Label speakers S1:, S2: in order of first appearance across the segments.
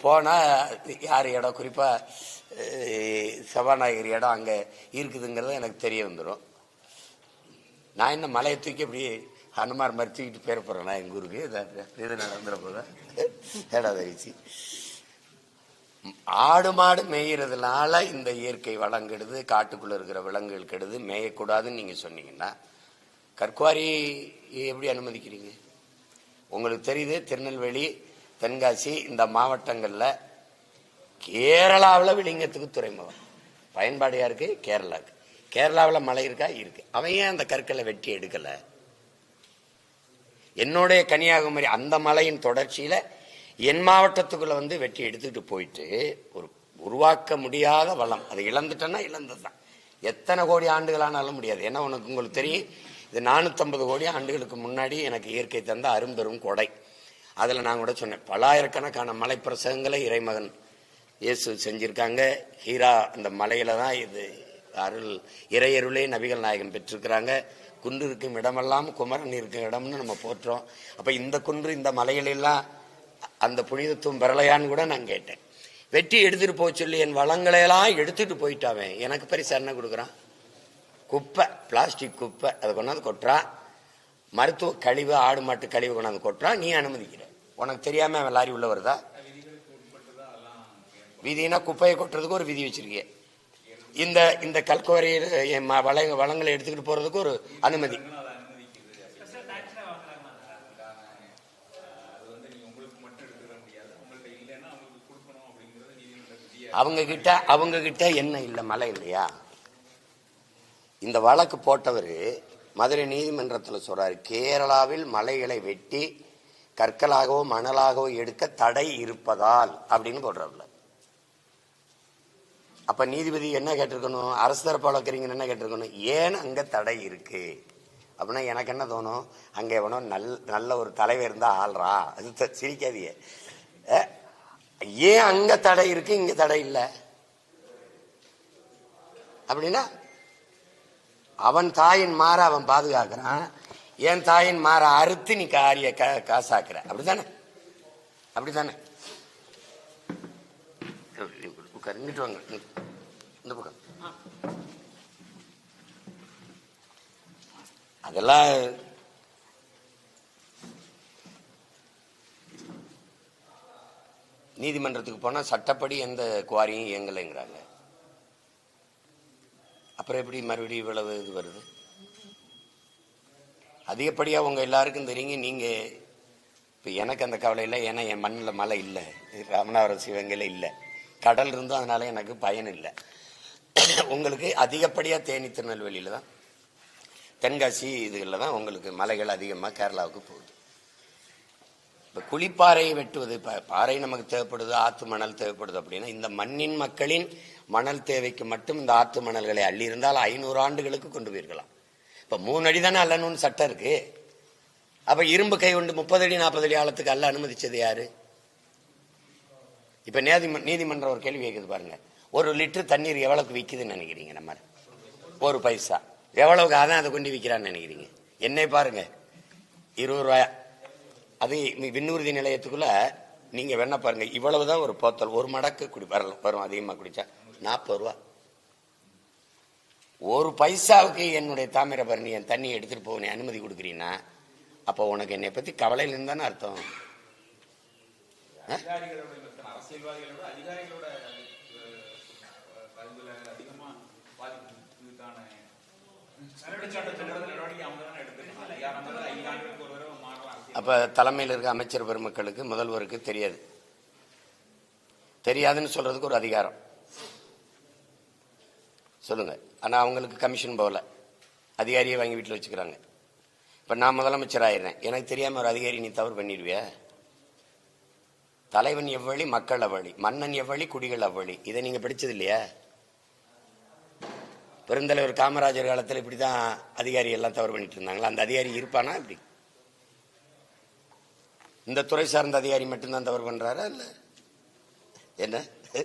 S1: போனால் யார் இடம்? குறிப்பாக சபாநாயகர் இடம் அங்கே இருக்குதுங்கிறது எனக்கு தெரிய வந்துடும் நான் என்ன மலையை தூக்கி அப்படி ஹனுமார் மாதிரி தூக்கிட்டு பேர போகிறேன் நான் எங்கள் ஊருக்கு? இது- இது நடந்துட போத ஏடாதரிசி ஆடு மாடு மேய்கிறதுனால இந்த இயற்கை வளம் கெடுது இருக்கிற விலங்குகள் கெடுது மேயக்கூடாதுன்னு நீங்கள் சொன்னீங்கன்னா கற்குவாரி எப்படி அனுமதிக்கிறீங்க? உங்களுக்கு தெரியுது திருநெல்வேலி தென்காசி இந்த மாவட்டங்களில் கேரளாவில் விளிங்கத்துக்கு துறைமுகம். பயன்பாடு யாருக்கு கேரளாக்கு கேரளாவில் மலை இருக்கா? இருக்கு. அவன் ஏன் அந்த கற்களை வெட்டி எடுக்கல? என்னுடைய கன்னியாகுமரி அந்த மலையின் தொடர்ச்சியில் என் மாவட்டத்துக்குள்ள வந்து வெட்டி எடுத்துக்கிட்டு போயிட்டு ஒரு உருவாக்க முடியாத வளம். அதை இழந்துட்டேன்னா இழந்ததுதான். எத்தனை கோடி ஆண்டுகளானாலும் முடியாது. ஏன்னா உனக்கு உங்களுக்கு தெரியும் இது நானூற்றம்பது கோடி ஆண்டுகளுக்கு முன்னாடி எனக்கு இயற்கை தந்த அரும்பெரும் கொடை. அதில் நான் கூட சொன்னேன் பலாயிரக்கணக்கான மலைப்பிரசங்களை இறைமகன் இயேசு செஞ்சிருக்காங்க. ஹீரா அந்த மலையில தான் இது அருள் இறையருளே நபிகள் நாயகன் பெற்றிருக்கிறாங்க. குன்று இருக்கும் இடமெல்லாம் குமரன் இருக்கும் இடம்னு நம்ம போற்றோம். அப்போ இந்த குன்று இந்த மலைகளெல்லாம் அந்த புனிதத்துவம் பெறலையான்னு கூட நான் கேட்டேன். வெட்டி எடுத்துட்டு போக சொல்லி என் வளங்களையெல்லாம் எடுத்துகிட்டு எடுத்துட்டு எனக்கு பரிசு என்ன கொடுக்குறான். குப்பை பிளாஸ்டிக் குப்பை அதை கொண்டாந்து கொட்டுறான். மருத்துவ கழிவு ஆடு மாட்டு கழிவு கொண்டாந்து கொட்டுறான். நீ அனுமதிக்கிற. உனக்கு தெரியாம அவன் லாரி உள்ள வருதா? விதினா குப்பையை கொட்டுறதுக்கு ஒரு விதி வச்சிருக்கீங்க இந்த இந்த கல்குவரையில் என் வளங்களை எடுத்துக்கிட்டு போறதுக்கு ஒரு அனுமதி. அவங்க கிட்ட அவங்க கிட்ட என்ன இல்லை மலை இல்லையா? இந்த வழக்கு போட்டவர் மதுரை நீதிமன்றத்தில் சொல்றாரு கேரளாவில் மலைகளை வெட்டி கற்களாகவோ மணலாகவோ எடுக்க தடை இருப்பதால் அப்படின்னு போடுறாருல அப்ப நீதிபதி என்ன கேட்டிருக்கணும்? அரசு தரப்பு வழக்கறிஞர் என்ன கேட்டிருக்கணும்? ஏன் அங்க தடை இருக்கு? அப்படின்னா எனக்கு என்ன தோணும்? அங்க எவனோ நல் நல்ல ஒரு தலைவர் இருந்தா ஆள்றா. அது த- ஏன் அங்க தடை இருக்கு இங்க தடை இல்லை? அப்படின்னா அவன் தாயின் மாற அவன் பாதுகாக்கிறான். என் தாயின் மாற அறுத்து நீ காரிய கா- காசாக்குற. அப்படித்தானே? அப்படிதானே இங்கிட்டு வாங்க. இந்த பக்கம். அதெல்லாம் நீதிமன்றத்துக்கு போனா சட்டப்படி எந்த குவாரியும் இயங்கலைங்கிறாங்க. அப்புறம் எப்படி மறுபடியும் இவ்வளவு இது வருது? அதிகப்படியாக உங்கள் எல்லாருக்கும் தெரியுங்க நீங்கள் இப்போ எனக்கு அந்த கவலை இல்லை ஏன்னா என் மண்ணில் மழை இல்லை ராமநாதபுரம் சிவங்கையில் இல்லை. கடல் இருந்தும் அதனால் எனக்கு பயன் இல்லை. உங்களுக்கு அதிகப்படியாக தேனி திருநெல்வேலியில் தான் தென்காசி இதுகளில் தான் உங்களுக்கு மலைகள் அதிகமாக கேரளாவுக்கு போகுது. இப்போ குழிப்பாறையை வெட்டுவது பா- பாறை நமக்கு தேவைப்படுது ஆற்று மணல் தேவைப்படுது அப்படின்னா இந்த மண்ணின் மக்களின் மணல் தேவைக்கு மட்டும் இந்த ஆற்று மணல்களை அள்ளி இருந்தால் ஐநூறு ஆண்டுகளுக்கு கொண்டு போயிருக்கலாம். இப்போ மூணு அடி தானே அல்லணும்னு சட்டம் இருக்கு. அப்ப இரும்பு கை கொண்டு முப்பது அடி நாற்பது அடி ஆழத்துக்கு அல்ல அனுமதிச்சது யாரு? இப்ப நீதிம நீதிமன்றம் ஒரு கேள்வி கேட்குது பாருங்க. ஒரு லிட்டர் தண்ணீர் எவ்வளவுக்கு விற்குதுன்னு நினைக்கிறீங்க நம்ம? ஒரு பைசா. எவ்வளவுக்கு அதான் அதை கொண்டு விற்கிறான்னு நினைக்கிறீங்க? என்னை பாருங்க. இருபது ரூபாய்? அது விண்ணூர்தி நிலையத்துக்குள்ள நீங்க வேணா பாருங்க. இவ்வளவுதான் ஒரு போத்தல். ஒரு மடக்கு குடி வரலாம். வரும். அதிகமா குடிச்சா நாற்பது ரூபா. ஒரு பைசாவுக்கு என்னுடைய தாமிரபரணி என் தண்ணி எடுத்துட்டு போக நீ அனுமதி கொடுக்குறீன்னா அப்போ உனக்கு என்னை பத்தி கவலையில் இருந்தானே அர்த்தம்? அப்ப தலைமையில் இருக்க அமைச்சர் பெருமக்களுக்கு முதல்வருக்கு தெரியாது. தெரியாதுன்னு சொல்றதுக்கு ஒரு அதிகாரம். சொல்லுங்க. ஆனால் அவங்களுக்கு கமிஷன் போகல. அதிகாரியை வாங்கி வீட்டில் வச்சுக்கிறாங்க. இப்போ நான் முதலமைச்சர் ஆயிடுறேன் எனக்கு தெரியாமல் ஒரு அதிகாரி நீ தவறு பண்ணிடுவியா? தலைவன் எவ்வழி மக்கள் அவ்வளி மன்னன் எவ்வழி குடிகள் அவ்வழி. இதை நீங்கள் படித்தது இல்லையா பெருந்தலைவர் காமராஜர் காலத்தில் இப்படி தான் அதிகாரி எல்லாம் தவறு பண்ணிட்டு இருந்தாங்களா அந்த அதிகாரி இருப்பானா இப்படி இந்த துறை சார்ந்த அதிகாரி மட்டும்தான் தவறு பண்ணுறாரா இல்லை? என்ன ஆ,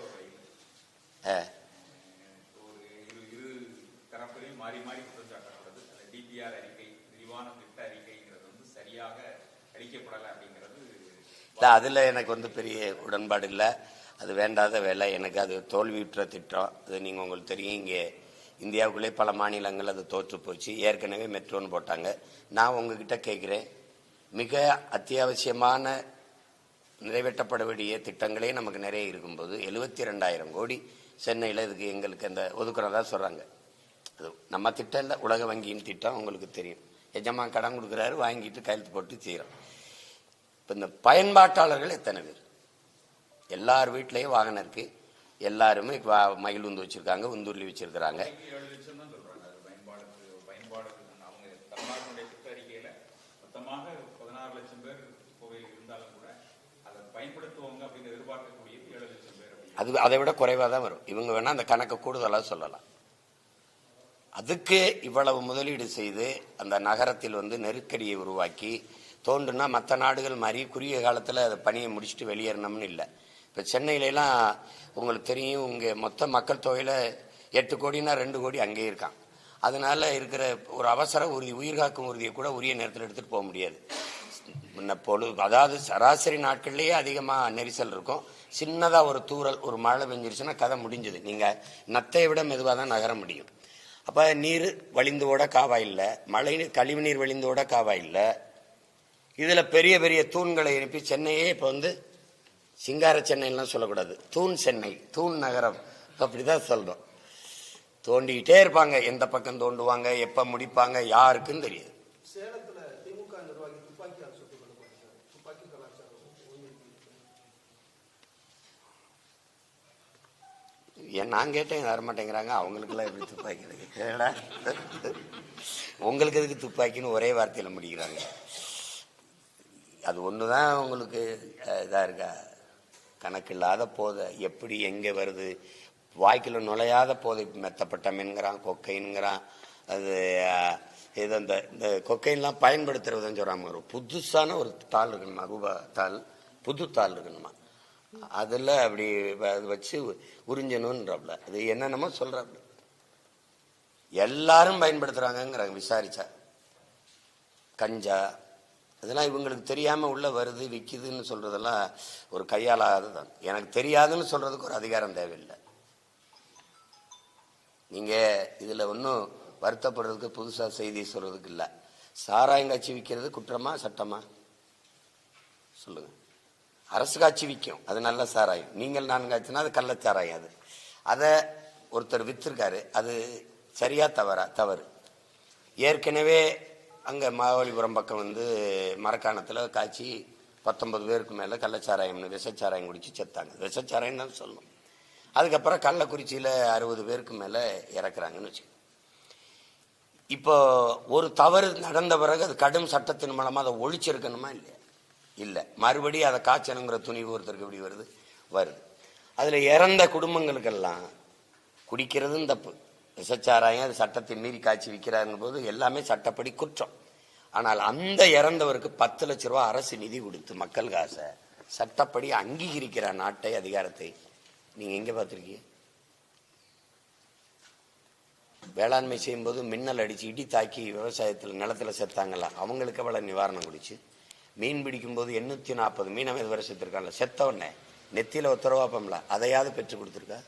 S2: ஒரு இரு இரு தரப்பிலையும் மாறி மாறி குற்றம் சாட்டப்படுது அந்த டிபிஆர் அறிக்கை விரிவான திட்ட அறிக்கைங்கிறது வந்து சரியாக அளிக்கப்படலை அப்படிங்கிறது
S1: இல்லை அதில் எனக்கு வந்து பெரிய உடன்பாடு இல்லை. அது வேண்டாத வேலை. எனக்கு அது தோல்வியுற்ற திட்டம். அது நீங்கள் உங்களுக்கு தெரியும். இங்கே இந்தியாவுக்குள்ளே பல மாநிலங்கள் அது தோற்று போச்சு. ஏற்கனவே மெட்ரோன்னு போட்டாங்க. நான் உங்ககிட்ட கேட்குறேன். மிக அத்தியாவசியமான நிறைவேற்றப்பட வேண்டிய திட்டங்களே நமக்கு நிறைய இருக்கும்போது எழுபத்தி ரெண்டாயிரம் கோடி சென்னையில் இதுக்கு எங்களுக்கு அந்த ஒதுக்குறதா சொல்கிறாங்க அது நம்ம திட்டம் இல்லை உலக வங்கியின் திட்டம் உங்களுக்கு தெரியும். எஜமா கடன் கொடுக்குறாரு வாங்கிட்டு கையெழுத்து போட்டு செய்கிறோம் இப்போ இந்த பயன்பாட்டாளர்கள் எத்தனை பேர்? எல்லார் வீட்லேயும் வாகனம் இருக்குது எல்லாருமே வா- மயில் உந்து வச்சிருக்காங்க உந்துருளி
S2: ஏழு லட்சம் தான் சொல்றாங்க அது பயன்பாடுக்கு பயன்பாடு அவங்க தமிழ்நாட்டினுடைய திட்ட அறிக்கையில மொத்தமாக பதினாறு லட்சம் பேர் கோவில் இருந்தாலும் கூட அதை பயன்படுத்துவாங்க அப்படின்னு எதிர்பார்க்கக்கூடியது ஏழு லட்சம் பேர் அப்படின்னு
S1: அது அதை விட குறைவாக தான் வரும். இவங்க வேணால் அந்த கணக்கை கூடுதலாக சொல்லலாம். அதுக்கு இவ்வளவு முதலீடு செய்து அந்த நகரத்தில் வந்து நெருக்கடியை உருவாக்கி தோன்றுனா மற்ற நாடுகள் மாதிரி குறுகிய காலத்தில் அதை பணியை முடிச்சுட்டு வெளியேறணும்னு இல்லை. இப்போ சென்னையிலலாம் உங்களுக்கு தெரியும் இங்கே மொத்த மக்கள் தொகையில் எட்டு கோடினா ரெண்டு கோடி அங்கேயே இருக்கான். அதனால இருக்கிற ஒரு அவசர உறுதி உயிர்காக்கும் உறுதியை கூட உரிய நேரத்தில் எடுத்துகிட்டு போக முடியாது. முன்ன பொழுது அதாவது சராசரி நாட்கள்லேயே அதிகமாக நெரிசல் இருக்கும். சின்னதாக ஒரு தூறல் ஒரு மழை பெஞ்சிருச்சுன்னா கதை முடிஞ்சது. நீங்கள் நத்தையை விட மெதுவாக தான் நகர முடியும். அப்போ நீர் வழிந்து ஓட காவா இல்லை மழை கழிவு நீர் வழிந்து ஓட காவா இல்லை. இதில் பெரிய பெரிய தூண்களை எழுப்பி சென்னையே இப்போ வந்து சிங்கார சென்னைலாம் சொல்லக்கூடாது. தூண் சென்னை தூண் நகரம். அப்படிதான் சொல்கிறோம் தோண்டிக்கிட்டே இருப்பாங்க. எந்த பக்கம் தோண்டுவாங்க எப்போ முடிப்பாங்க யாருக்குன்னு தெரியாது
S3: சேலத்துல திமுக நிர்வாகி துப்பாக்கியால் சுட்டுக் கொல்லப்பட்டார் துப்பாக்கி கலாச்சாரம் ஓய்வு
S1: ஏன் நான் கேட்டேன் வர மாட்டேங்கிறாங்க? அவங்களுக்கெல்லாம் எப்படி துப்பாக்கி இருக்கு உங்களுக்கு எதுக்கு துப்பாக்கின்னு ஒரே வார்த்தையில் முடிக்கிறாங்க. அது ஒன்று தான் உங்களுக்கு இதாக இருக்கா இருக்கா? கணக்கில்லாத போதை. எப்படி எங்கே வருது? வாய்க்கில் நுழையாத போதை. மெத்தப்பட்டமென்கிறான் கொக்கைனுங்கிறான். அது இது அந்த இந்த கொக்கைன்லாம் பயன்படுத்துறதுன்னு சொல்கிறாங்க ஒரு புதுசான ஒரு தாள் இருக்கணுமா? ரூபா தாள். புது தாள் இருக்கணுமா? அதில் அப்படி அதை வச்சு உறிஞ்சணுன்றாப்ல அது என்னென்னமோ சொல்றாப்புல எல்லாரும் பயன்படுத்துறாங்கங்கிறாங்க விசாரிச்சா. கஞ்சா அதெல்லாம் இவங்களுக்கு தெரியாம உள்ள வருது விற்கிதுன்னு சொல்றதெல்லாம் ஒரு கையாளாததான். எனக்கு தெரியாதுன்னு சொல்றதுக்கு ஒரு அதிகாரம் தேவையில்லை. நீங்க இதுல ஒன்றும் வருத்தப்படுறதுக்கு புதுசா செய்தி சொல்றதுக்கு இல்லை. சாராயங்காட்சி விற்கிறது குற்றமா சட்டமா? சொல்லுங்க. அரசு காட்சி விற்கும். அது நல்ல சாராயம். நீங்கள் நான் காய்ச்சினா அது கள்ள சாராயம் அது. அதை ஒருத்தர் விற்றுருக்காரு அது சரியா தவறா தவறு. ஏற்கனவே அங்கே மாவலிபுரம் பக்கம் வந்து மரக்காணத்தில் காய்ச்சி பத்தொன்பது பேருக்கு மேலே கள்ளச்சாராயம்னு விஷச்சாராயம் குடிச்சு செத்தாங்க. விஷச்சாராயம் தான் சொல்லணும் அதுக்கப்புறம் கள்ளக்குறிச்சியில் அறுபது பேருக்கு மேலே இறக்குறாங்கன்னு வச்சு இப்போ ஒரு தவறு நடந்த பிறகு அது கடும் சட்டத்தின் மூலமாக அதை ஒழிச்சிருக்கணுமா இல்லையா? இல்லை. மறுபடியும் அதை காய்ச்சணுங்கிற துணிவு ஒருத்தருக்கு எப்படி வருது? வருது. அதில் இறந்த குடும்பங்களுக்கெல்லாம் குடிக்கிறதும் தப்பு. விசச்சாராயம் அது சட்டத்தை மீறி காய்ச்சி விற்கிறாருங்க போது எல்லாமே சட்டப்படி குற்றம். ஆனால் அந்த இறந்தவருக்கு பத்து லட்ச ரூபா அரசு நிதி கொடுத்து மக்கள் காசை சட்டப்படி அங்கீகரிக்கிற நாட்டை அதிகாரத்தை நீங்கள் எங்கே பார்த்துருக்கீங்க? வேளாண்மை செய்யும்போது மின்னல் அடித்து இடி தாக்கி விவசாயத்தில் நிலத்துல செத்தாங்கல்ல அவங்களுக்கு எவ்வளோ நிவாரணம் கொடுச்சு? மீன் பிடிக்கும்போது எண்ணூத்தி நாற்பது மீனவ இதுவரை செத்துருக்காங்கல்ல செத்த உடனே நெத்தியில உத்தரவாப்பம்ல அதையாவது பெற்று கொடுத்துருக்கா?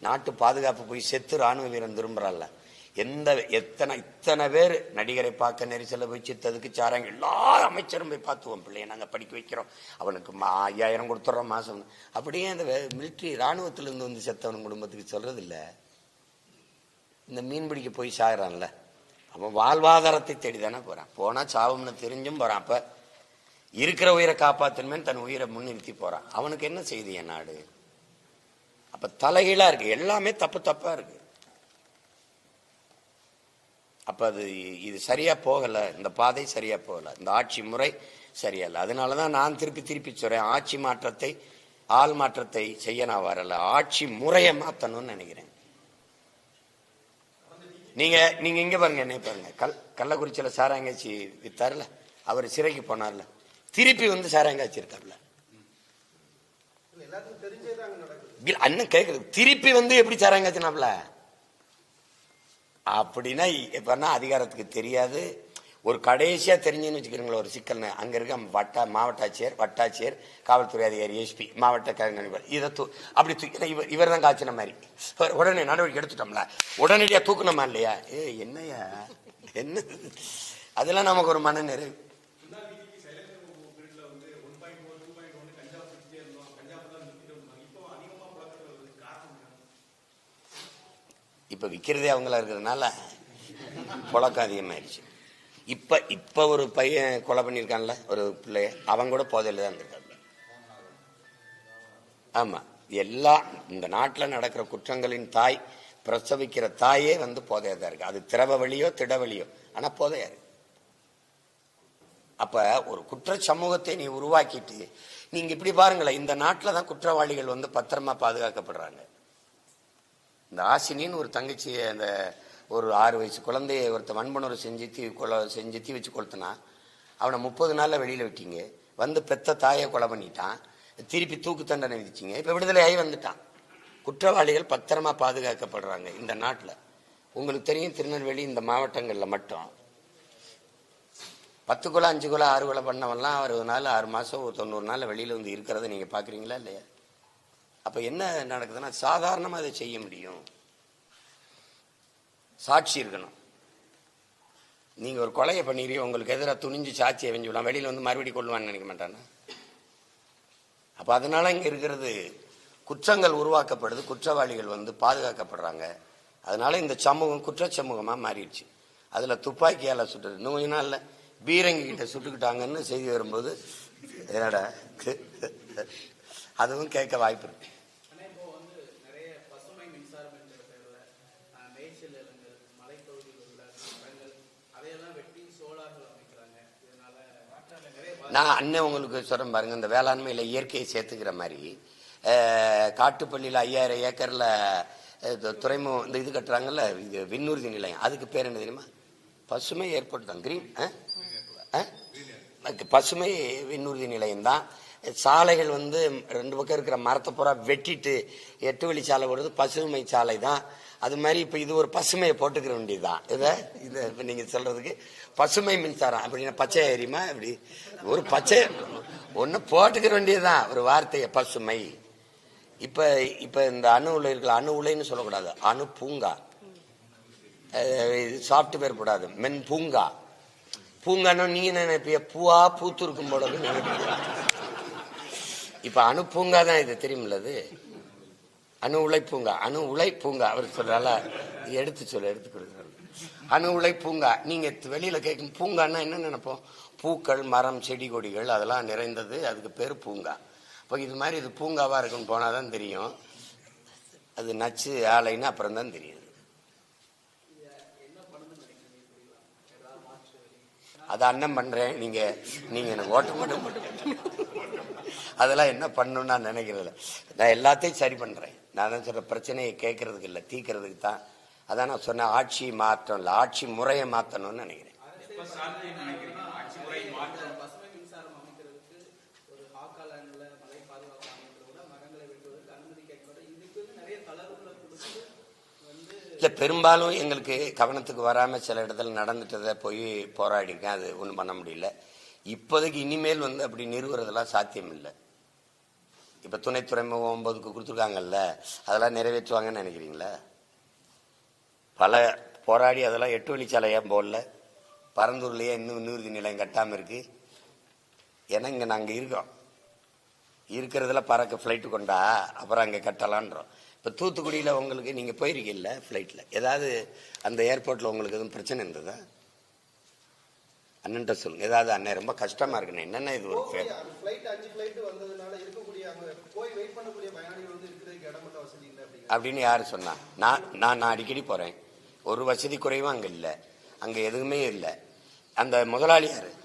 S1: நாட்டு பாதுகாப்பு போய் செத்து ராணுவ வீரன் திரும்புறான்ல எந்த எத்தனை இத்தனை பேர் நடிகரை பார்க்க நெரிசலை போய் சித்ததுக்கு சாராங்க எல்லா அமைச்சரும் போய் பார்த்துவோம். பிள்ளைய நாங்கள் படிக்க வைக்கிறோம். அவனுக்கு மா- ஐயாயிரம் கொடுத்துட்றோம் மாதம் அப்படியே அந்த மிலிட்ரி இராணுவத்திலேருந்து வந்து செத்தவன் குடும்பத்துக்கு சொல்கிறது இல்லை இந்த மீன் பிடிக்க போய் சாகிறான்ல. அவன் வாழ்வாதாரத்தை தேடி தானே போகிறான் போனால் சாவம்னு தெரிஞ்சும் போகிறான் அப்போ இருக்கிற உயிரை காப்பாத்தணுமேனு தன் உயிரை முன்னிறுத்தி போறான். அவனுக்கு என்ன செய்தி என் நாடு? அப்ப தலைகீழா இருக்கு. எல்லாமே தப்பு தப்பா இருக்கு. அப்ப அது இது சரியா போகல. இந்த பாதை சரியா போகல. இந்த ஆட்சி முறை சரியா இல்லை. அதனாலதான் நான் திருப்பி திருப்பி சொல்றேன். ஆட்சி மாற்றத்தை ஆள் மாற்றத்தை செய்ய நான் வரல. ஆட்சி முறையை மாத்தணும்னு நினைக்கிறேன். நீங்க நீங்க இங்க பாருங்க என்ன பாருங்க. கல் கள்ளக்குறிச்சியில சாராங்கச்சி வித்தாருல? அவர் சிறைக்கு போனார்ல? திருப்பி வந்து சாராங்காய்ச்சி இருக்காப்ல அண்ணன் கேக்குது. திருப்பி வந்து எப்படி சாராங்காய்ச்சினாப்ல அப்படின்னா எப்பன்னா அதிகாரத்துக்கு தெரியாது. ஒரு கடைசியா தெரிஞ்சுன்னு வச்சுக்கிறீங்களா ஒரு சிக்கல்னு. அங்க இருக்க வட்ட மாவட்ட ஆட்சியர் வட்டாட்சியர் காவல்துறை அதிகாரி எஸ்பி மாவட்ட கண்காணிப்பாளர் இதை தூ அப்படி தூக்கி இவர் இவர் தான் காய்ச்சின மாதிரி. உடனே நடவடிக்கை எடுத்துட்டோம்ல. உடனடியா தூக்கணுமா இல்லையா? ஏ என்னய்யா? என்ன அதெல்லாம் நமக்கு ஒரு மன நிறைவு இப்போ விற்கிறதே அவங்களா இருக்கிறதுனால புழக்கம் அதிகமாயிருச்சு இப்போ இப்போ ஒரு பையன் கொலை பண்ணியிருக்கான்ல ஒரு பிள்ளைய அவன் கூட போதையில் தான் இருந்திருக்கான். ஆமாம் எல்லா இந்த நாட்டில் நடக்கிற குற்றங்களின் தாய் பிரசவிக்கிற தாயே வந்து போதையாக தான் இருக்கு. அது திரவ வழியோ திட வழியோ. ஆனால் போதையா இருக்கு. அப்ப ஒரு குற்ற சமூகத்தை நீ உருவாக்கிட்டு நீங்க இப்படி பாருங்களேன் இந்த நாட்டில் தான் குற்றவாளிகள் வந்து பத்திரமா பாதுகாக்கப்படுறாங்க. இந்த ஆசினின்னு ஒரு தங்கச்சியை அந்த ஒரு ஆறு வயசு குழந்தைய ஒருத்த வன்புணர்வு செஞ்சு தீ கொலை செஞ்சு தீ வச்சு கொளுத்தினா அவனை முப்பது நாளில் வெளியில் விட்டீங்க. வந்து பெத்த தாயை கொலை பண்ணிட்டான். திருப்பி தூக்கு தண்டனை விதிச்சிங்க. இப்போ விடுதலையாகி வந்துட்டான். குற்றவாளிகள் பத்திரமா பாதுகாக்கப்படுறாங்க இந்த நாட்டில். உங்களுக்கு தெரியும் திருநெல்வேலி இந்த மாவட்டங்களில் மட்டும். பத்து குலம் அஞ்சு குலம் ஆறு குலை பண்ணவன்லாம் அறுபது நாள் ஆறு மாதம் ஒரு தொண்ணூறு நாள் வெளியில் வந்து இருக்கிறத நீங்கள் பார்க்குறீங்களா இல்லையா? அப்ப என்ன நடக்குதுன்னா சாதாரணமா அதை செய்ய முடியும். சாட்சி இருக்கணும். நீங்க ஒரு கொலையை பண்ணிக்கிறீங்க உங்களுக்கு எதிராக துணிஞ்சு சாட்சியை வெஞ்சு விடலாம். வெளியில வந்து மறுபடியும் கொள்வான்னு நினைக்க மாட்டானா? அப்ப அதனால இங்க இருக்கிறது குற்றங்கள் உருவாக்கப்படுது குற்றவாளிகள் வந்து பாதுகாக்கப்படுறாங்க. அதனால இந்த சமூகம் குற்ற சமூகமா மாறிடுச்சு. அதுல துப்பாக்கியால சுட்டுறது இன்னும் கொஞ்ச நாள்ல பீரங்கி கிட்ட சுட்டுக்கிட்டாங்கன்னு செய்தி வரும்போது என்னடா? அதுவும் கேட்க வாய்ப்பு இருக்கு
S3: ஆனால் இப்போ வந்து நிறைய பசுமை மின்சாரம் என்கிற பேரில் மேய்ச்சல் நிலங்கள் மலைப்பகுதியில் உள்ள மரங்கள் அதையெல்லாம் வெட்டி சோலார்கள் அமைக்கிறாங்க இதனால நிறைய
S1: நான் அண்ணன் உங்களுக்கு சொல்கிறேன் பாருங்கள் இந்த வேளாண்மையில் இயற்கையை சேர்த்துக்கிற மாதிரி காட்டுப்பள்ளியில் ஐயாயிரம் ஏக்கரில் துறைமுகம் இந்த இது கட்டுறாங்கல்ல இது விண்ணூர்தி நிலையம். அதுக்கு பேர் என்ன தெரியுமா? பசுமை ஏர்போர்ட் தான். கிரீன் பசுமை விண்ணூர்தி நிலையம் தான். சாலைகள் வந்து ரெண்டு பக்கம் இருக்கிற மரத்தை பூரா வெட்டிட்டு எட்டு வழி சாலை போடுறது பசுமை சாலை தான். அது மாதிரி இப்போ இது ஒரு பசுமையை போட்டுக்கிற வேண்டியதுதான். இதை இதை இப்போ நீங்கள் சொல்றதுக்கு பசுமை மின்சாரம் அப்படின்னா பச்சை எரியுமா இப்படி? ஒரு பச்சை ஒன்று போட்டுக்கிற வேண்டியதுதான். ஒரு வார்த்தையை பசுமை. இப்போ இப்போ இந்த அணு உலை இருக்கல அணு உலைன்னு சொல்லக்கூடாது. அணு பூங்கா. சாஃப்ட்வேர் போடாது. மென் பூங்கா பூங்கான்னு நீங்க என்ன நினைப்பீங்க? பூவா பூத்து இருக்கும் போல நினைப்பீங்க இப்ப அணு பூங்கா தான் இது தெரியுமில்ல அது? அணு உலை பூங்கா. அணு உலை பூங்கா. அவர் சொல்றால எடுத்து சொல்ல எடுத்து கொடுக்குறாரு அணு உலை பூங்கா. நீங்க வெளியில கேட்கும் பூங்கான்னா என்ன நினைப்போம்? பூக்கள் மரம் செடி கொடிகள் அதெல்லாம் நிறைந்தது அதுக்கு பேர் பூங்கா. இப்போ இது மாதிரி இது பூங்காவா இருக்குன்னு போனாதான் தெரியும். அது நச்சு ஆலைன்னு அப்புறம் தான் தெரியும். அது அண்ணன் பண்றேன். நீங்க நீங்க எனக்கு ஓட்ட மட்டும் அதெல்லாம் என்ன பண்ணணும்னு நான் நினைக்கிறது நான் எல்லாத்தையும் சரி பண்றேன். நான் தான் சொல்ற பிரச்சனையை கேட்கறதுக்கு இல்லை தீக்கிறதுக்கு தான். அதான் நான் சொன்ன ஆட்சி மாற்றம் இல்லை ஆட்சி முறையை மாற்றணும்னு நினைக்கிறேன். இல்ல பெரும்பாலும் எங்களுக்கு கவனத்துக்கு வராம சில இடத்துல நடந்துட்டதை போய் போராடிருக்கேன். அது ஒண்ணும் பண்ண முடியல. இப்போதைக்கு இனிமேல் வந்து அப்படி நிறுவுறதெல்லாம் சாத்தியம் இல்லை இப்ப துணை துறைமுகம் ஒன்பதுக்கு கொடுத்துருக்காங்கல்ல அதெல்லாம் நிறைவேற்றுவாங்கன்னு நினைக்கிறீங்களா? பல போராடி அதெல்லாம் எட்டு வழிச்சாலையா போடல? பரந்தூர்லயே இன்னும் நிறுதி நிலையம் கட்டாம இருக்கு. ஏன்னா இங்க நாங்க இருக்கோம். இருக்கிறதுல பறக்க ஃப்ளைட்டு கொண்டா அப்புறம் அங்கே கட்டலான்றோம். இப்போ தூத்துக்குடியில் உங்களுக்கு நீங்கள் போயிருக்கீல்ல ஃப்ளைட்டில் ஏதாவது அந்த ஏர்போர்ட்டில் உங்களுக்கு எதுவும் பிரச்சனை இருந்ததா? அண்ணன்ட்ட சொல்லுங்க. ஏதாவது அண்ணன் ரொம்ப கஷ்டமா இருக்குண்ணே. என்னென்ன இது ஒரு அப்படின்னு யார் சொன்னா? நான் நான் நான் அடிக்கடி போறேன். ஒரு வசதி குறைவும் அங்க இல்லை. அங்க எதுவுமே இல்லை. அந்த முதலாளியார் இப்போ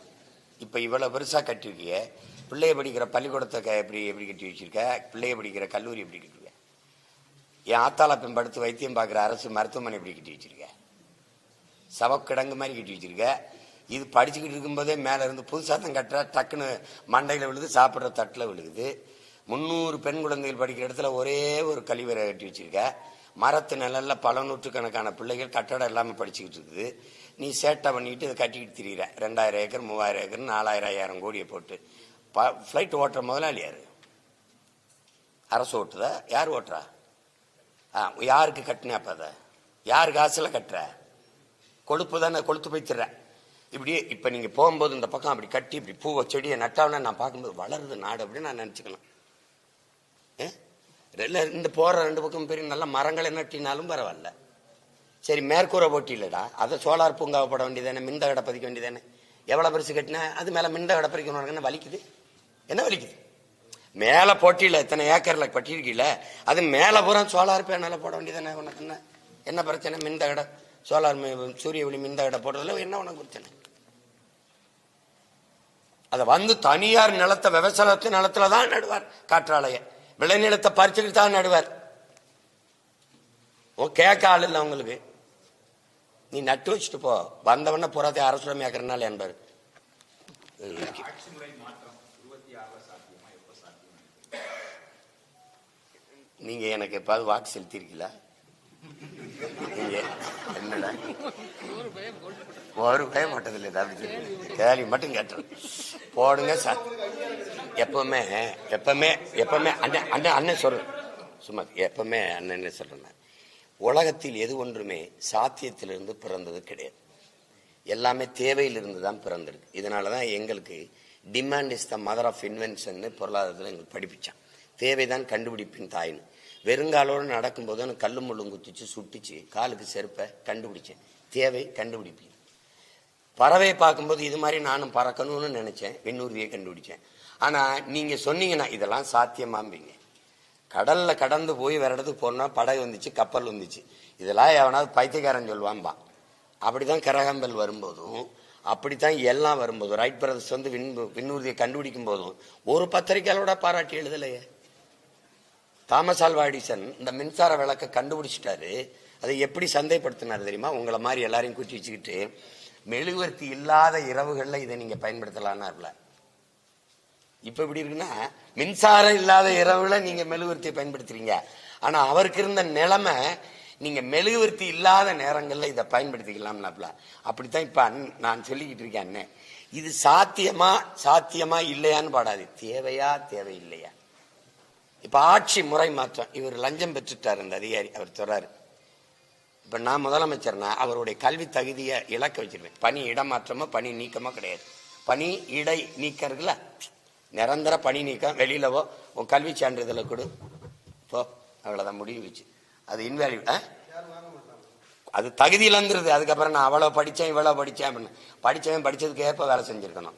S1: இப்ப இவ்வளவு பெருசா கட்டிருக்கிய. பிள்ளைய படிக்கிற பள்ளிக்கூடத்தை க- எப்படி எப்படி கட்டி வச்சிருக்க? பிள்ளைய படிக்கிற கல்லூரி எப்படி கட்டிருக்க என் ஆத்தாள படுத்து வைத்தியம் பார்க்குற அரசு மருத்துவமனை எப்படி கட்டி வச்சிருக்க? சவக்கிடங்கு மாதிரி கட்டி வச்சிருக்க. இது படிச்சுக்கிட்டு இருக்கும்போதே மேலே இருந்து புதுசாக தான் கட்டுற. டக்குன்னு மண்டையில் விழுது சாப்பிட்ற தட்டில் விழுகுது. முந்நூறு பெண் குழந்தைகள் படிக்கிற இடத்துல ஒரே ஒரு கழிவறை கட்டி வச்சிருக்க. மரத்து நிழல்ல பல நூற்றுக்கணக்கான பிள்ளைகள் கட்டடம் இல்லாமல் படிச்சுக்கிட்டு இருக்குது. நீ சேட்டை பண்ணிட்டு இதை கட்டிக்கிட்டு திரியிற. ரெண்டாயிரம் ஏக்கர் மூவாயிரம் ஏக்கர் நாலாயிரம் ஐயாயிரம் கோடியை போட்டு. ப ஃப்ளைட் ஓட்டுற முதலாளி யாரு? அரசு ஓட்டுதா? யார் ஓட்டுறா? ஆ, யாருக்கு கட்டினே அப்போ அதை? யார் காசில் கட்டுற? கொழுப்பு தானே கொளுத்து போய்த்துற இப்படியே இப்போ நீங்கள் போகும்போது இந்த பக்கம் அப்படி கட்டி இப்படி பூவை செடியை நட்டாவன நான் பார்க்கும்போது வளருது நாடு அப்படின்னு நான் நினச்சிக்கலாம். இந்த போற ரெண்டு பக்கம் பெரிய நல்ல மரங்களை நட்டினாலும் பரவாயில்ல. சரி மேற்கூரை போட்டி இல்லைடா அதை சோலார் பூங்காவை போட வேண்டியதானே? மின்த கடை பதிக்க வேண்டியதானே? எவ்வளோ பெருசு கட்டினா அது மேலே மிந்த கடை பதிக்கணும் என்ன வலிக்குது. என்ன வலிக்குது? மேலே போட்டியில் இத்தனை ஏக்கரில் பட்டிருக்கீல அது மேலே பூரா சோலார் பேனல போட வேண்டியதானே உனக்கு என்ன? என்ன பிரச்சனை? மின்த கடை சோலார் சூரிய ஒளி மிந்த கடை போடுறதுல என்ன உனக்கு பிரச்சனை? அதை வந்து தனியார் நிலத்தை விவசாயத்து நிலத்துல தான் நடுவார் காற்றாலயம் விளைநிலத்தை பறிச்சுக்கிட்டு தான் நடுவார். ஓ கேட்க ஆள் இல்லை உங்களுக்கு. நீ நட்டு வச்சுட்டு போ. வந்தவன புறத்தை என்பார்.
S2: சாத்தியமா? எப்ப சாத்தியம்
S1: நீங்க எனக்கு எப்பாவது வாக்கு செலுத்திருக்கீங்களா? என்னடா? ஒரு பயம் மாட்டதில்லை தம்பி கேள்வி மட்டும் கேட்டேன். போடுங்க சார் எப்பவுமே எப்பவுமே எப்பவுமே அண்ணன் அண்ணன் அண்ணன் சொல்றேன் சும்மா எப்பவுமே அண்ணன் என்ன சொல்றேன் உலகத்தில் எது ஒன்றுமே சாத்தியத்திலிருந்து பிறந்தது கிடையாது. எல்லாமே தேவையிலிருந்து தான் பிறந்திருக்கு. இதனால தான் எங்களுக்கு demand is the mother of invention பொருளாதாரத்தில் எங்களுக்கு படிப்பிச்சான். தேவை தான் கண்டுபிடிப்பின் தாயின்னு. வெறுங்காலோடு நடக்கும்போது எனக்கு கல்லு முள்ளும் குத்திச்சு சுட்டுச்சு காலுக்கு செருப்பை கண்டுபிடிச்சேன். தேவை கண்டுபிடிப்பேன் பறவையை பார்க்கும்போது இது மாதிரி நானும் பறக்கணும்னு நினைச்சேன். விண்ணூர்வியை கண்டுபிடிச்சேன். ஆனால் நீங்கள் சொன்னீங்கன்னா இதெல்லாம் சாத்தியமாம்பிங்க. கடலில் கடந்து போய் வேற இடத்துக்கு போனா படகு வந்துச்சு கப்பல் வந்துச்சு. இதெல்லாம் எவனாவது பைத்தியக்காரன் சொல்லுவான்பா. அப்படிதான் கரகம்பல் வரும்போதும் அப்படித்தான் எல்லாம் வரும்போதும் ரைட் பிரதர்ஸ் வந்து விண் விண்ணூர்தியை கண்டுபிடிக்கும் போதும் ஒரு பத்திரிக்கையாளோட பாராட்டி எழுதலையே. தாமஸ் ஆல்வா எடிசன் இந்த மின்சார விளக்கை கண்டுபிடிச்சிட்டாரு. அதை எப்படி சந்தைப்படுத்தினார் தெரியுமா? உங்களை மாதிரி எல்லாரையும் குச்சி வச்சுக்கிட்டு மெழுகுவர்த்தி இல்லாத இரவுகளில் இதை நீங்க இல்லை இப்ப இப்படி இருக்குன்னா மின்சாரம் இல்லாத இரவுல நீங்க மெழுகுவர்த்தியை பயன்படுத்துறீங்க. ஆனா அவருக்கு இருந்த நிலைமை நீங்க மெழுகுவர்த்தி இல்லாத நேரங்கள்ல இதை பயன்படுத்திக்கலாம்னாப்ல அப்படித்தான் இப்ப நான் சொல்லிக்கிட்டு இருக்கேன் அண்ணன் இது சாத்தியமா சாத்தியமா இல்லையான்னு பாடாது. தேவையா தேவையில்லையா? இப்ப ஆட்சி முறை மாற்றம். இவர் லஞ்சம் பெற்றுட்டார் அந்த அதிகாரி. அவர் சொல்றாரு. இப்ப நான் முதலமைச்சர்னா அவருடைய கல்வி தகுதியை இழக்க வச்சிருவேன். பணி இடமாற்றமோ பணி நீக்கமோ கிடையாது. பணி இடை நீக்கம் இருக்குல்ல நிரந்தர பணி நீக்கம். வெளியிலவோ உன் கல்வி சான்றிதழை கொடு. போ. அவ்வளவுதான் முடிஞ்சிச்சு. அது இன்வேல்யூ அது தகுதி இழந்துருது அதுக்கப்புறம் நான் அவ்வளவு படிச்சேன் இவ்வளவு படிச்சேன் அப்படின்னு. படிச்சவன் படித்ததுக்கு ஏற்ப வேலை செஞ்சிருக்கணும்.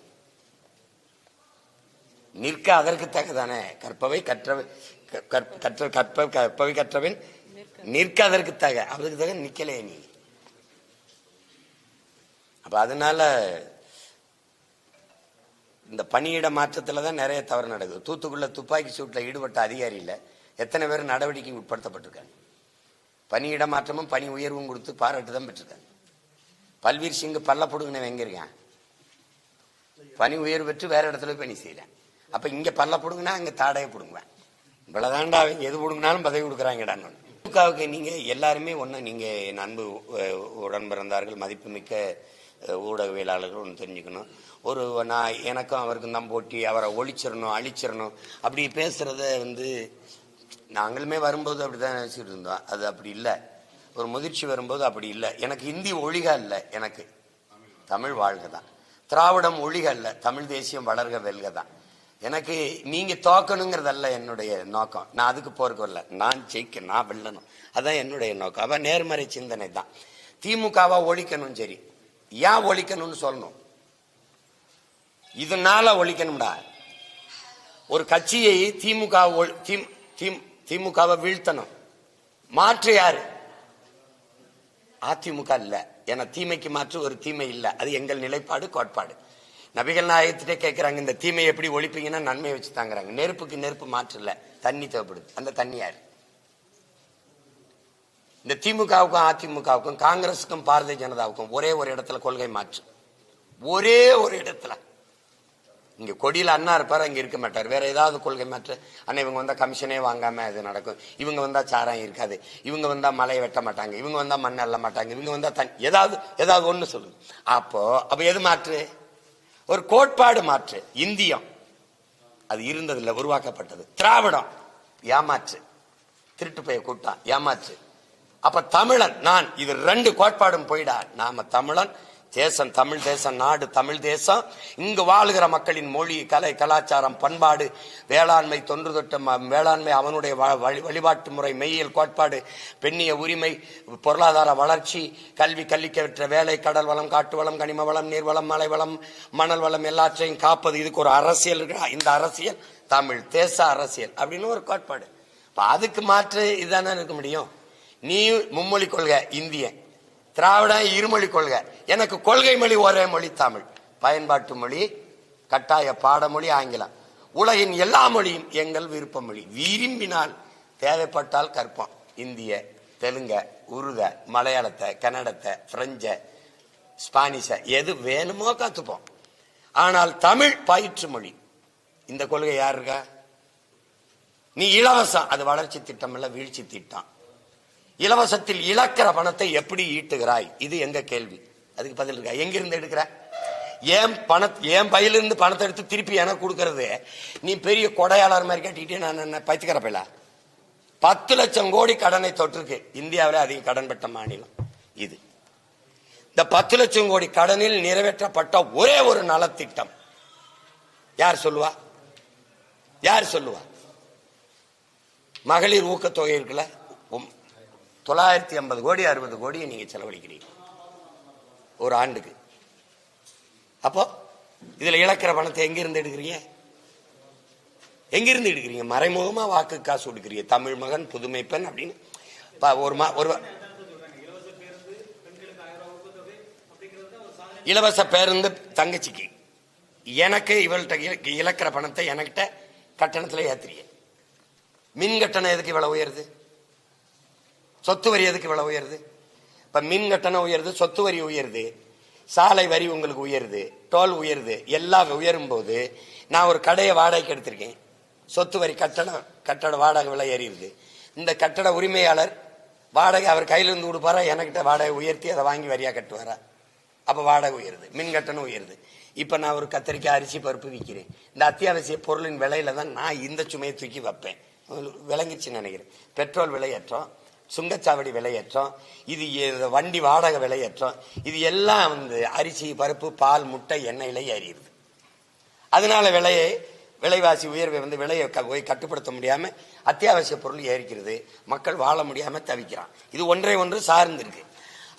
S1: நிற்க அதற்கு தகுதானே? கற்பவை கற்றவை கற்- கற்ற கற்ப கற்பவை கற்றவன் நிற்க அதற்கு தக. அதுக்கு தக நிற்கலையே நீ. அப்போ அதனால இந்த பணியிட மாற்றத்தில் தான் நிறைய தவறு நடக்குது. தூத்துக்குள்ள துப்பாக்கி சூட்டில் ஈடுபட்ட அதிகாரியில் எத்தனை பேர் நடவடிக்கை உட்படுத்தப்பட்டிருக்காங்க? பணியிட மாற்றமும் பணி உயர்வும் கொடுத்து பாராட்டு தான் பெற்றிருக்காங்க. பல்வீர் சிங் பல்ல பொடுங்கின எங்க இருக்கான்? பணி உயர்வு பெற்று வேற இடத்துல பணி செய்யறேன். அப்ப இங்க பல்ல பொடுங்கினா அங்கே தாடையை புடுங்குவேன். இவ்வளவுதான்டா அவங்க எது பிடுங்கினாலும் பதவி கொடுக்குறாங்கடான்னு திமுகவுக்கு நீங்க எல்லாருமே ஒண்ணு நீங்க என் அன்பு உடன் பிறந்தார்கள் மதிப்புமிக்க ஊடகவியலாளர்கள் ஒன்று தெரிஞ்சுக்கணும். ஒரு நான் எனக்கும் அவருக்கும் தான் போட்டி அவரை ஒழிச்சிடணும் அழிச்சிடணும். அப்படி பேசுகிறத வந்து நாங்களுமே வரும்போது அப்படிதான் நினச்சிட்டு இருந்தோம். அது அப்படி இல்லை. ஒரு முதிர்ச்சி வரும்போது அப்படி இல்லை. எனக்கு ஹிந்தி ஒழிக இல்லை எனக்கு. தமிழ் வாழ்க தான். திராவிடம் ஒழிக இல்லை தமிழ் தேசியம் வளர்க வெல்க தான். எனக்கு நீங்கள் தோக்கணுங்கிறதல்ல என்னுடைய நோக்கம். நான் அதுக்கு போறக்கு வரல. நான் ஜெயிக்க நான் வெல்லணும். அதுதான் என்னுடைய நோக்கம். அவன் நேர்மறை சிந்தனை தான். திமுகவா ஒழிக்கணும் சரி. ஏன் ஒழிக்கணும்னு சொல்லணும். இதனால ஒழிக்கணும்டா. ஒரு கட்சியை திமுக திமுகவை வீழ்த்தணும். மாற்று யாரு? அதிமுக இல்ல. ஏன்னா தீமைக்கு மாற்று ஒரு தீமை இல்ல. அது எங்கள் நிலைப்பாடு கோட்பாடு. நபிகள் நாயகத்திட்டே கேட்கிறாங்க இந்த தீமையை எப்படி ஒழிப்பீங்கன்னா நன்மையை வச்சு தாங்குறாங்க. நெருப்புக்கு நெருப்பு மாற்று இல்ல. தண்ணி தேவைப்படுது. அந்த தண்ணி யாரு? இந்த திமுகவுக்கும் அதிமுகவுக்கும் காங்கிரஸுக்கும் பாரதிய ஜனதாவுக்கும் ஒரே ஒரு இடத்துல கொள்கை மாற்று. ஒரே ஒரு இடத்துல. இங்க கொடியில் அண்ணா இருப்பார் அங்க இருக்க மாட்டார். வேற ஏதாவது கொள்கை மாற்று. அண்ணா இவங்க வந்தா கமிஷனே வாங்காம இது நடக்கும். இவங்க வந்தா சாரம் இருக்காது. இவங்க வந்தா மலையை வெட்ட மாட்டாங்க. இவங்க வந்தா மண் அள்ள மாட்டாங்க. இவங்க வந்தா தன் ஏதாவது ஏதாவது ஒண்ணு சொல்லுங்க. அப்போ அப்ப எது மாற்று? ஒரு கோட்பாடு மாற்று. இந்தியம். அது இருந்ததில்லை உருவாக்கப்பட்டது. திராவிடம். ஏமாற்று. திருட்டு போய் கூட்டான் ஏமாற்று. அப்ப தமிழன் நான் இது ரெண்டு கோட்பாடும் போயிடா. நாம தமிழன் தேசம் தமிழ் தேசம் நாடு தமிழ் தேசம். இங்கு வாழுகிற மக்களின் மொழி கலை கலாச்சாரம் பண்பாடு வேளாண்மை தொன்று தொட்ட வேளாண்மை அவனுடைய வ- வழி- வழிபாட்டு முறை மெய்யியல் கோட்பாடு பெண்ணிய உரிமை பொருளாதார வளர்ச்சி கல்வி கல்விக்கற்ற வேலை கடல் வளம் காட்டு வளம் கனிம வளம் நீர் வளம் மலை வளம் மணல் வளம் எல்லாற்றையும் காப்பது இதுக்கு ஒரு அரசியல் இருக்கா இந்த அரசியல் தமிழ் தேச அரசியல் அப்படின்னு ஒரு கோட்பாடு. அதுக்கு மாற்று இதுதானே இருக்க முடியும்? நீ மும்மொழி கொள்கை இந்திய திராவிட இருமொழி கொள்கை. எனக்கு கொள்கை மொழி ஒரே மொழி தமிழ். பயன்பாட்டு மொழி கட்டாய பாடமொழி ஆங்கிலம். உலகின் எல்லா மொழியும் எங்கள் விருப்ப மொழி விரும்பினால் தேவைப்பட்டால் கற்போம் இந்திய தெலுங்க உருத மலையாளத்தை கன்னடத்தை பிரெஞ்ச ஸ்பானிஷ எது வேணுமோ கத்துப்போம். ஆனால் தமிழ் பயிற்று மொழி. இந்த கொள்கை யார் இருக்கா? நீ இலவசம். அது வளர்ச்சி திட்டம் இல்ல வீழ்ச்சி திட்டம். இலவசத்தில் இழக்கிற பணத்தை எப்படி ஈட்டுகிறாய்? இது எங்க கேள்வி. அதுக்கு பதில் இருக்கா? எங்கிருந்து எடுக்கிற? ஏன் பண ஏன் பையிலிருந்து பணத்தை எடுத்து திருப்பி எனக்கு கொடுக்கறது? நீ பெரிய கொடையாளர் மாதிரி கட்டிக்கிட்டே நான் என்ன பைத்துக்கிற பையலா? பத்து லட்சம் கோடி கடனை தொற்றுக்கு இந்தியாவில் அதிக கடன் பெற்ற மாநிலம் இது. இந்த பத்து லட்சம் கோடி கடனில் நிறைவேற்றப்பட்ட ஒரே ஒரு நலத்திட்டம். யார் சொல்லுவா? யார் சொல்லுவா? மகளிர் ஊக்கத்தொகை இருக்குல்ல? தொள்ளாயிரத்தி ஐம்பது கோடி அறுபது கோடியை நீங்க செலவழிக்கிறீங்க. ஒரு ஆண்டுக்கு. அப்போ இதுல இழக்கிற பணத்தை எங்கிருந்து எடுக்கிறீங்க? எங்கிருந்து எடுக்கிறீங்க? மறைமுகமா வாக்கு காசு கொடுக்குறீங்க. தமிழ் மகன் புதுமை பெண் அப்படின்னு. ஒரு மா- ஒரு இலவச பேருந்து தங்கச்சிக்கு. எனக்கு இவள்கிட்ட இல- இழக்கிற பணத்தை எனக்கிட்ட கட்டணத்துல ஏத்துறீங்க. மின் கட்டணம் எதுக்கு இவ்வளவு உயருது? சொத்து வரி எதுக்கு விலை உயருது? இப்ப மின் கட்டணம் உயருது சொத்து வரி உயருது சாலை வரி உங்களுக்கு உயருது டோல் உயருது எல்லாம் உயரும் போது நான் ஒரு கடையை வாடகைக்கு எடுத்திருக்கேன். சொத்து வரி கட்டணம் கட்டட வாடகை விலை ஏறிடுது. இந்த கட்டட உரிமையாளர் வாடகை அவர் கையிலிருந்து கொடுப்பாரா? எனக்கிட்ட வாடகை உயர்த்தி அதை வாங்கி வரியா கட்டுவாரா? அப்ப வாடகை உயருது மின் கட்டணம் உயருது. இப்ப நான் ஒரு கத்திரிக்காய் அரிசி பருப்பு விற்கிறேன் இந்த அத்தியாவசிய பொருளின் விலையில தான் நான் இந்த சுமையை தூக்கி வைப்பேன். விளங்கிச்சுன்னு நினைக்கிறேன். பெட்ரோல் விலையேற்றம் சுங்கச்சாவடி விலையேற்றம் இது வண்டி வாடகை விலையேற்றம் இது எல்லாம் வந்து அரிசி பருப்பு பால் முட்டை எண்ணெயில ஏறிடுது. அதனால விலையை விலைவாசி உயர்வை வந்து விலையை போய் கட்டுப்படுத்த முடியாமல் அத்தியாவசிய பொருள் ஏறிக்கிறது. மக்கள் வாழ முடியாமல் தவிக்கிறான். இது ஒன்றை ஒன்று சார்ந்திருக்கு.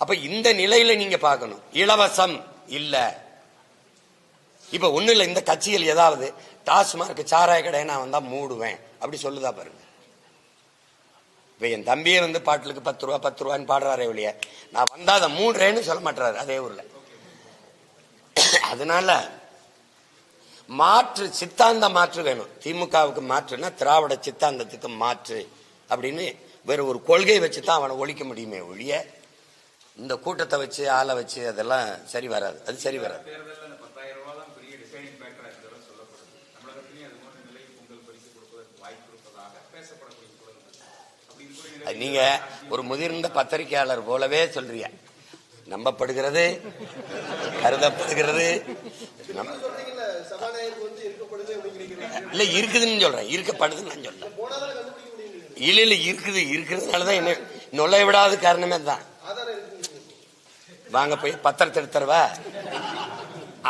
S1: அப்போ இந்த நிலையில் நீங்கள் பார்க்கணும். இலவசம் இல்லை. இப்போ ஒன்றும் இல்லை இந்த கட்சிகள் ஏதாவது டாஸ்மார்க் சாராய கடையை நான் வந்தால் மூடுவேன். அப்படி சொல்லுதா பாருங்கள் இப்போ என் தம்பியே வந்து பாட்டிலுக்கு பத்து ரூபா பத்து ரூபான்னு பாடுறாரே ஒழிய நான் வந்தால் அதை மூடுறேன்னு சொல்ல மாட்டாரு அதே ஊரில். அதனால மாற்று சித்தாந்த மாற்று வேணும். திமுகவுக்கு மாற்றுனா திராவிட சித்தாந்தத்துக்கு மாற்று அப்படின்னு வேற ஒரு கொள்கை வச்சு தான் அவனை ஒழிக்க முடியுமே ஒழிய இந்த கூட்டத்தை வச்சு ஆளை வச்சு அதெல்லாம் சரி வராது. அது சரி வராது
S2: தேர்தலில் அந்த பத்தாயிரம் ரூபாய் தான் பெரிய டிசைடிங் ஃபேக்டரா இருக்கிறதா சொல்லப்படுது தமிழகத்திலேயும் அது போன்ற நிலை பொங்கல் பரிசு கொடுப்பதற்கு வாய்ப்பு இருப்பதாக பேசப்படக்கூடிய சூழல் அப்படி இருக்கிற
S1: அது நீங்க ஒரு முதிர்ந்த பத்திரிகையாளர் போலவே சொல்றீங்க. நம்பப்படுகிறது கருதப்படுகிறது இல்ல இருக்குதுன்னு சொல்றேன். இருக்கப்படுதுன்னு நான் சொல்றேன். இல்ல இல்ல இருக்குது இருக்கிறதுனாலதான் என்ன நுழைய விடாத காரணமே தான் வாங்க போய் பத்திரத்தை எடுத்துறவா?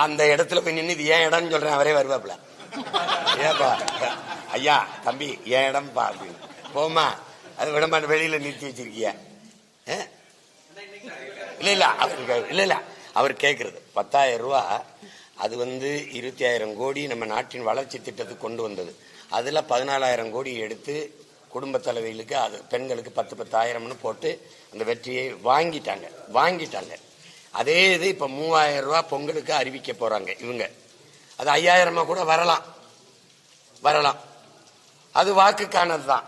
S1: அந்த இடத்துல போய் நின்று இது ஏன் இடம்னு சொல்றேன் அவரே வருவாப்ல ஏப்பா ஐயா தம்பி ஏன் இடம்பா அப்படின்னு. போமா அது விடமாட்ட வெளியில நிறுத்தி வச்சிருக்கிய? இல்லை இல்ல இல்ல இல்லை இல்ல இல்ல. அவர் கேக்குறது. பத்தாயிரம் ரூபா அது வந்து இருபத்தி ஆயிரம் கோடி நம்ம நாட்டின் வளர்ச்சி திட்டத்துக்கு கொண்டு வந்தது. அதுல பதினாலாயிரம் கோடி எடுத்து குடும்ப தலைவிகளுக்கு அது பெண்களுக்கு பத்து பத்தாயிரம்னு போட்டு அந்த வெற்றியை வாங்கிட்டாங்க. வாங்கிட்டாங்க. அதே இது இப்ப மூவாயிரம் ரூபா பொங்கலுக்கு அறிவிக்க போறாங்க இவங்க. அது ஐயாயிரமா கூட வரலாம். வரலாம். அது வாக்குக்கானது தான்